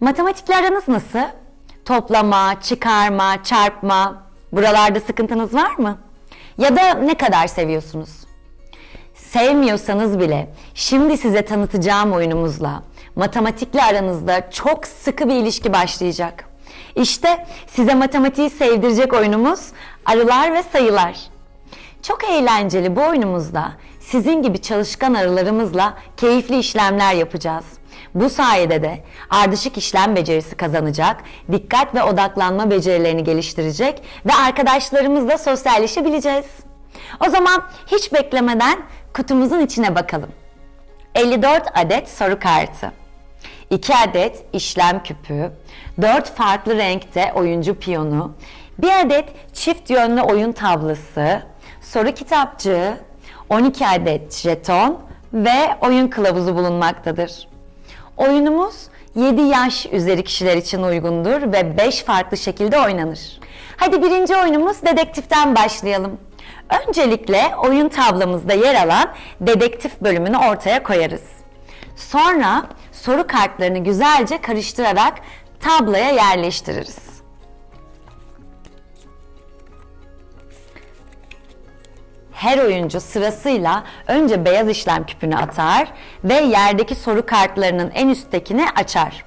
Matematikle aranız nasıl? Toplama, çıkarma, çarpma, buralarda sıkıntınız var mı? Ya da ne kadar seviyorsunuz? Sevmiyorsanız bile şimdi size tanıtacağım oyunumuzla matematikle aranızda çok sıkı bir ilişki başlayacak. İşte size matematiği sevdirecek oyunumuz arılar ve sayılar. Çok eğlenceli bu oyunumuzda sizin gibi çalışkan arılarımızla keyifli işlemler yapacağız. Bu sayede de ardışık işlem becerisi kazanacak, dikkat ve odaklanma becerilerini geliştirecek ve arkadaşlarımızla sosyalleşebileceğiz. O zaman hiç beklemeden kutumuzun içine bakalım. 54 adet soru kartı, 2 adet işlem küpü, 4 farklı renkte oyuncu piyonu, 1 adet çift yönlü oyun tablası, soru kitapçığı, 12 adet jeton ve oyun kılavuzu bulunmaktadır. Oyunumuz 7 yaş üzeri kişiler için uygundur ve 5 farklı şekilde oynanır. Hadi birinci oyunumuz dedektiften başlayalım. Öncelikle oyun tablamızda yer alan dedektif bölümünü ortaya koyarız. Sonra soru kartlarını güzelce karıştırarak tabloya yerleştiririz. Her oyuncu sırasıyla önce beyaz işlem küpünü atar ve yerdeki soru kartlarının en üsttekini açar.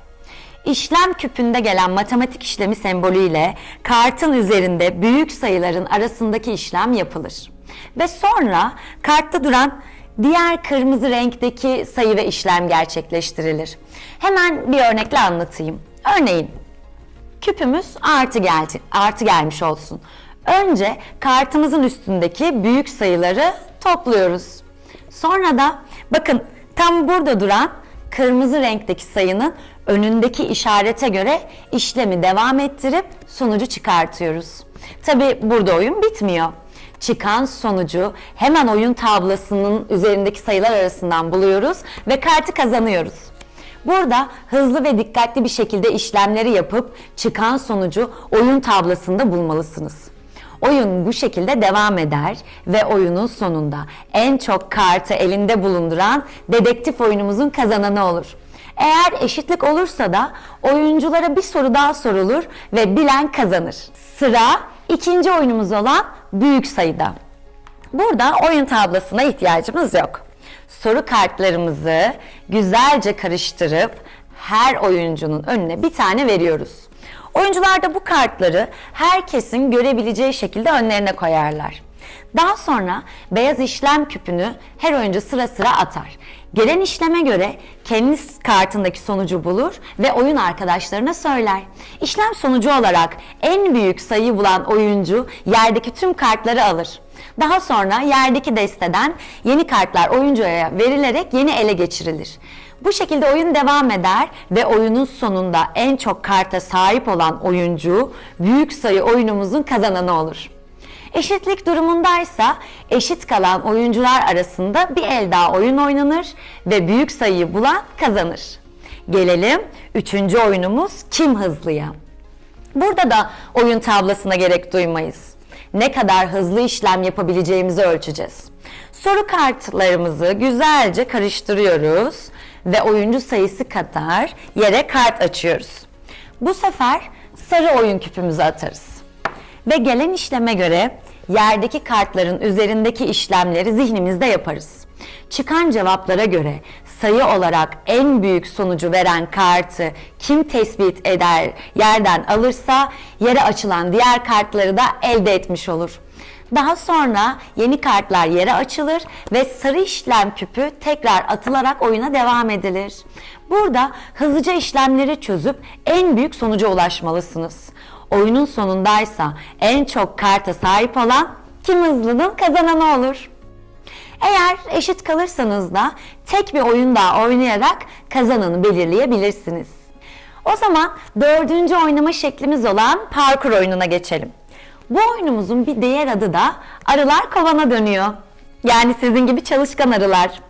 İşlem küpünde gelen matematik işlemi sembolüyle kartın üzerinde büyük sayıların arasındaki işlem yapılır. Ve sonra kartta duran diğer kırmızı renkteki sayı ve işlem gerçekleştirilir. Hemen bir örnekle anlatayım. Örneğin küpümüz artı geldi, artı gelmiş olsun. Önce kartımızın üstündeki büyük sayıları topluyoruz. Sonra da bakın tam burada duran kırmızı renkteki sayının önündeki işarete göre işlemi devam ettirip sonucu çıkartıyoruz. Tabi burada oyun bitmiyor. Çıkan sonucu hemen oyun tablasının üzerindeki sayılar arasından buluyoruz ve kartı kazanıyoruz. Burada hızlı ve dikkatli bir şekilde işlemleri yapıp çıkan sonucu oyun tablasında bulmalısınız. Oyun bu şekilde devam eder ve oyunun sonunda en çok kartı elinde bulunduran dedektif oyunumuzun kazananı olur. Eğer eşitlik olursa da oyunculara bir soru daha sorulur ve bilen kazanır. Sıra ikinci oyunumuz olan büyük sayıda. Burada oyun tablasına ihtiyacımız yok. Soru kartlarımızı güzelce karıştırıp her oyuncunun önüne bir tane veriyoruz. Oyuncular da bu kartları herkesin görebileceği şekilde önlerine koyarlar. Daha sonra beyaz işlem küpünü her oyuncu sıra sıra atar. Gelen işleme göre kendi kartındaki sonucu bulur ve oyun arkadaşlarına söyler. İşlem sonucu olarak en büyük sayıyı bulan oyuncu yerdeki tüm kartları alır. Daha sonra yerdeki desteden yeni kartlar oyuncuya verilerek yeni ele geçirilir. Bu şekilde oyun devam eder ve oyunun sonunda en çok karta sahip olan oyuncu büyük sayı oyunumuzun kazananı olur. Eşitlik durumundaysa eşit kalan oyuncular arasında bir el daha oyun oynanır ve büyük sayıyı bulan kazanır. Gelelim üçüncü oyunumuz kim hızlıya. Burada da oyun tablasına gerek duymayız. Ne kadar hızlı işlem yapabileceğimizi ölçeceğiz. Soru kartlarımızı güzelce karıştırıyoruz ve oyuncu sayısı kadar yere kart açıyoruz. Bu sefer sarı oyun küpümüzü atarız. Ve gelen işleme göre yerdeki kartların üzerindeki işlemleri zihnimizde yaparız. Çıkan cevaplara göre sayı olarak en büyük sonucu veren kartı kim tespit eder, yerden alırsa yere açılan diğer kartları da elde etmiş olur. Daha sonra yeni kartlar yere açılır ve sarı işlem küpü tekrar atılarak oyuna devam edilir. Burada hızlıca işlemleri çözüp en büyük sonuca ulaşmalısınız. Oyunun sonundaysa en çok karta sahip olan kim hızlının kazananı olur. Eğer eşit kalırsanız da tek bir oyun daha oynayarak kazananı belirleyebilirsiniz. O zaman dördüncü oynama şeklimiz olan parkur oyununa geçelim. Bu oyunumuzun bir diğer adı da arılar kovana dönüyor. Yani sizin gibi çalışkan arılar.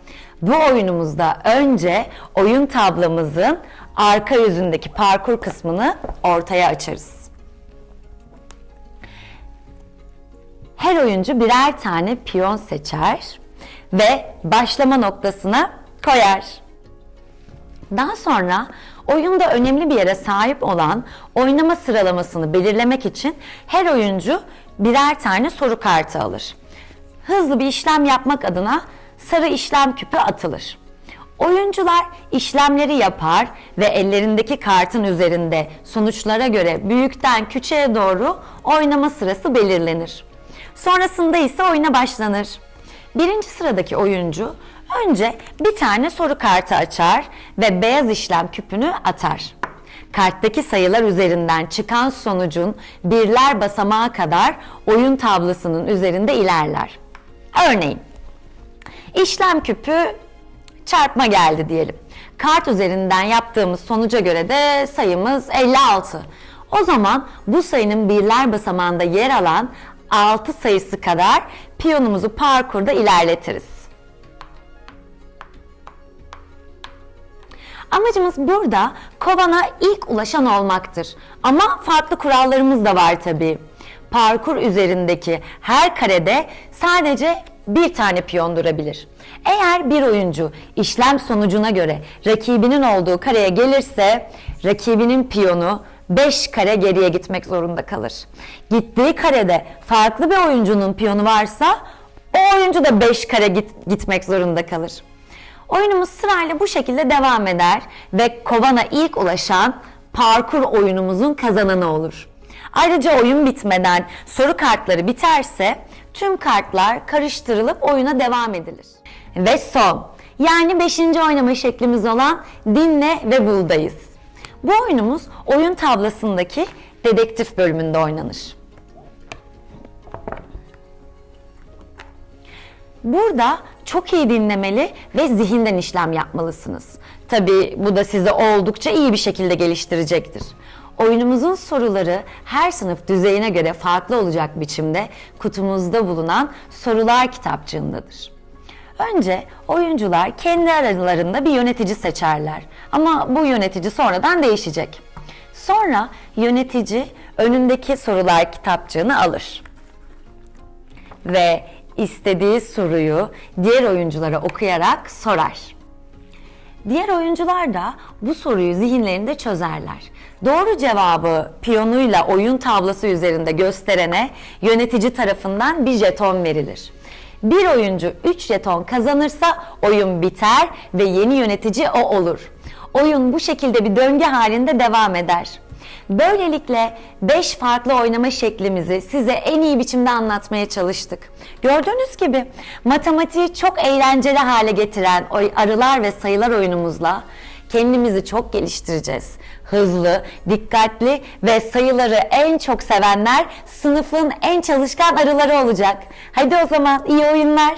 Bu oyunumuzda önce oyun tablamızın arka yüzündeki parkur kısmını ortaya açarız. Her oyuncu birer tane piyon seçer ve başlama noktasına koyar. Daha sonra Oyunda önemli bir yere sahip olan oynama sıralamasını belirlemek için her oyuncu birer tane soru kartı alır. Hızlı bir işlem yapmak adına sarı işlem küpü atılır. Oyuncular işlemleri yapar ve ellerindeki kartın üzerinde sonuçlara göre büyükten küçüğe doğru oynama sırası belirlenir. Sonrasında ise oyuna başlanır. Birinci sıradaki oyuncu önce bir tane soru kartı açar ve beyaz işlem küpünü atar. Karttaki sayılar üzerinden çıkan sonucun birler basamağı kadar oyun tablosunun üzerinde ilerler. Örneğin işlem küpü çarpma geldi diyelim. Kart üzerinden yaptığımız sonuca göre de sayımız 56. O zaman bu sayının birler basamağında yer alan 6 sayısı kadar piyonumuzu parkurda ilerletiriz. Amacımız burada kovana ilk ulaşan olmaktır. Ama farklı kurallarımız da var tabii. Parkur üzerindeki her karede sadece bir tane piyon durabilir. Eğer bir oyuncu işlem sonucuna göre rakibinin olduğu kareye gelirse rakibinin piyonu 5 kare geriye gitmek zorunda kalır. Gittiği karede farklı bir oyuncunun piyonu varsa o oyuncu da 5 kare git- gitmek zorunda kalır. Oyunumuz sırayla bu şekilde devam eder ve kovana ilk ulaşan parkur oyunumuzun kazananı olur. Ayrıca oyun bitmeden soru kartları biterse tüm kartlar karıştırılıp oyuna devam edilir. Ve son yani 5. oynama şeklimiz olan dinle ve buldayız. Bu oyunumuz oyun tablasındaki dedektif bölümünde oynanır. Burada çok iyi dinlemeli ve zihinden işlem yapmalısınız. Tabii bu da sizi oldukça iyi bir şekilde geliştirecektir. Oyunumuzun soruları her sınıf düzeyine göre farklı olacak biçimde kutumuzda bulunan sorular kitapçığındadır. Önce oyuncular kendi aralarında bir yönetici seçerler. Ama bu yönetici sonradan değişecek. Sonra yönetici önündeki sorular kitapçığını alır ve istediği soruyu diğer oyunculara okuyarak sorar. Diğer oyuncular da bu soruyu zihinlerinde çözerler. Doğru cevabı piyonuyla oyun tablosu üzerinde gösterene yönetici tarafından bir jeton verilir. Bir oyuncu 3 jeton kazanırsa oyun biter ve yeni yönetici o olur. Oyun bu şekilde bir döngü halinde devam eder. Böylelikle 5 farklı oynama şeklimizi size en iyi biçimde anlatmaya çalıştık. Gördüğünüz gibi matematiği çok eğlenceli hale getiren arılar ve sayılar oyunumuzla kendimizi çok geliştireceğiz. Hızlı, dikkatli ve sayıları en çok sevenler sınıfın en çalışkan arıları olacak. Hadi o zaman iyi oyunlar.